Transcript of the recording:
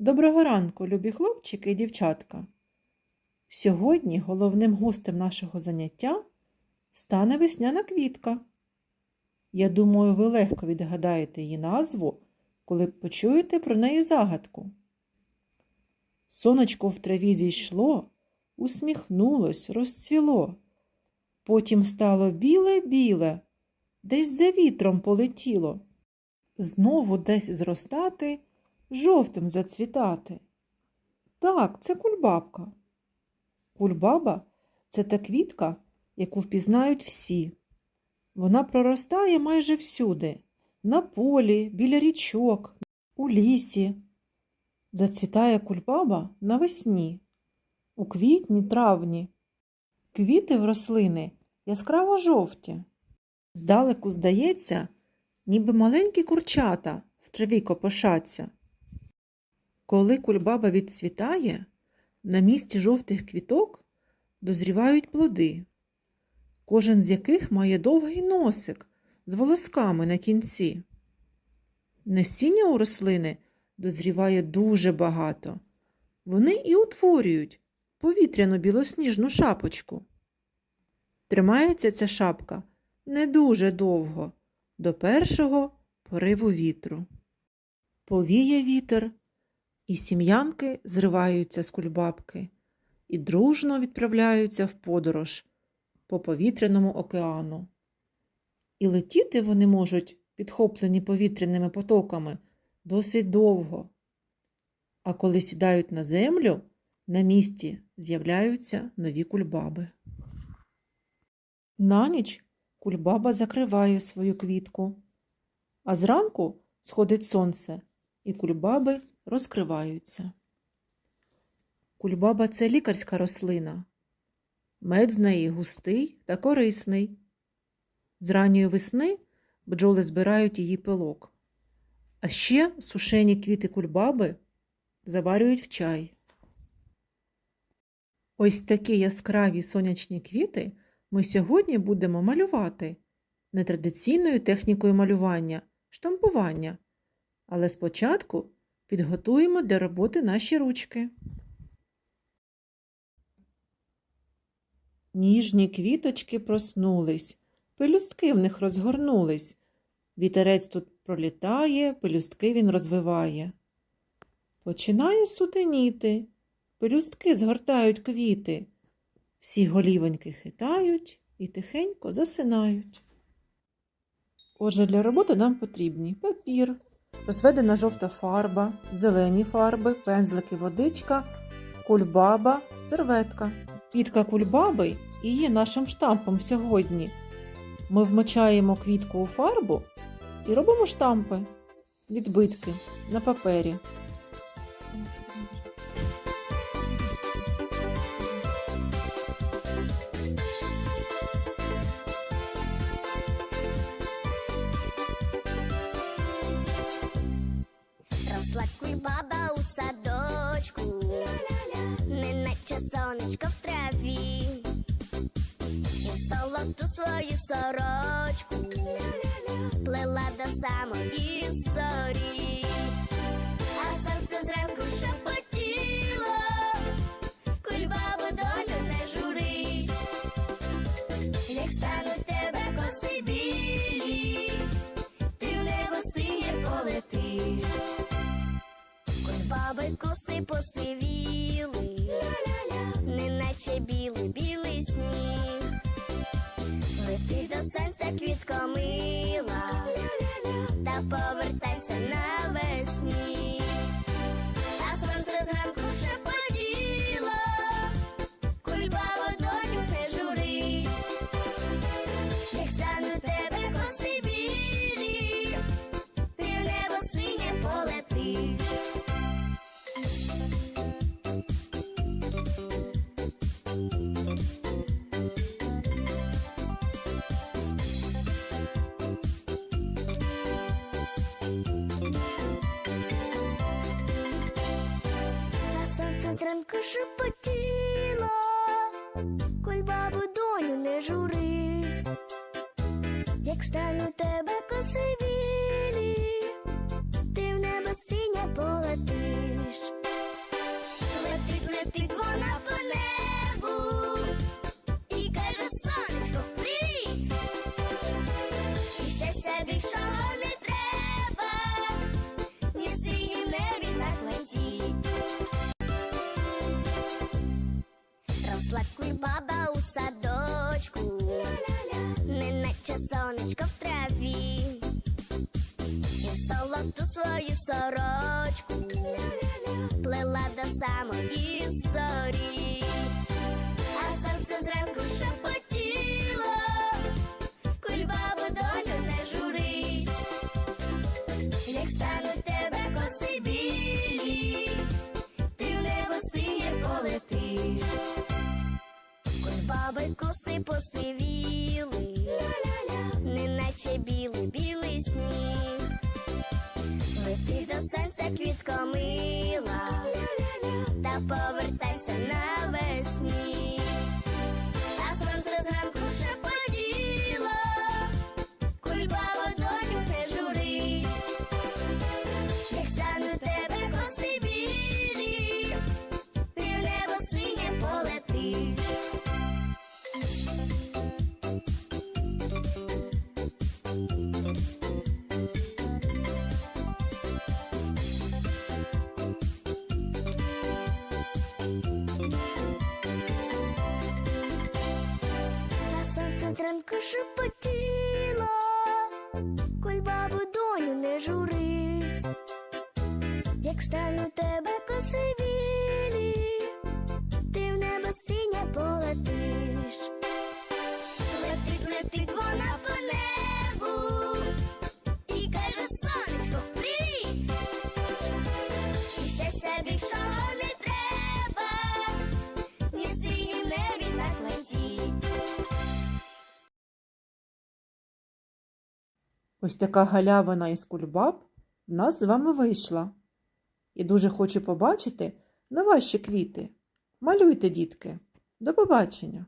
Доброго ранку, любі хлопчики і дівчатка. Сьогодні головним гостем нашого заняття стане весняна квітка. Я думаю, ви легко відгадаєте її назву, коли почуєте про неї загадку. Сонечко в траві зійшло, усміхнулось, розцвіло. Потім стало біле-біле, десь за вітром полетіло. Знову десь зростати, жовтим зацвітати. Так, це кульбабка. Кульбаба це та квітка, яку впізнають всі. Вона проростає майже всюди на полі, біля річок, у лісі. Зацвітає кульбаба навесні, у квітні, травні. Квіти в рослини яскраво жовті. Здалеку здається, ніби маленькі курчата в траві копошаться. Коли кульбаба відцвітає, на місці жовтих квіток дозрівають плоди, кожен з яких має довгий носик з волосками на кінці. Насіння у рослини дозріває дуже багато. Вони і утворюють повітряну білосніжну шапочку. Тримається ця шапка не дуже довго, до першого пориву вітру. Повіє вітер, і сім'янки зриваються з кульбабки і дружно відправляються в подорож по повітряному океану. І летіти вони можуть, підхоплені повітряними потоками, досить довго. А коли сідають на землю, на місці з'являються нові кульбаби. На ніч кульбаба закриває свою квітку, а зранку сходить сонце, і кульбаби розкриваються. Кульбаба це лікарська рослина. Мед з неї густий та корисний. З ранньої весни бджоли збирають її пилок. А ще сушені квіти кульбаби заварюють в чай. Ось такі яскраві сонячні квіти ми сьогодні будемо малювати нетрадиційною технікою малювання, штампування. Але спочатку підготуємо для роботи наші ручки. Ніжні квіточки проснулись, пелюстки в них розгорнулись. Вітерець тут пролітає, пелюстки він розвиває. Починає сутеніти, пелюстки згортають квіти. Всі голівоньки хитають і тихенько засинають. Отже, для роботи нам потрібні папір, розведена жовта фарба, зелені фарби, пензлики, водичка, кульбаба, серветка. Квітка кульбаби і є нашим штампом сьогодні. Ми вмочаємо квітку у фарбу і робимо штампи, відбитки на папері. Росла баба у садочку, неначе сонечко в траві, і золоту свою сорочку плела до самої коси посивіли, неначе білий білий сніг. Лети до сонця квітко Зеленка шепотіла, кульбабу доню не журись, як стану тебе косивілі, ти в небо синя полетиш, летить, летить вона. Наче сонечко в траві, і солодку свою сорочку плела до самої зорі, а серце зранку шепотіло, куль кульбабу доню не журись, як стануть тебе коси білі, ти в небо синє полетиш, кульбаби коси посивіли неначе білий білий сніг. Лети до сонця квіткомила, та повертайся навесні. Сонце зранку шепотіло, кульбабу доню не журись, як стану тебе коси білі, ти в небо синє полетиш. Летить, летить вона по небу і каже сонечко, привіт! І щастя більшого Ось така галявина із кульбаб в нас з вами вийшла. І дуже хочу побачити на ваші квіти. Малюйте, дітки. До побачення!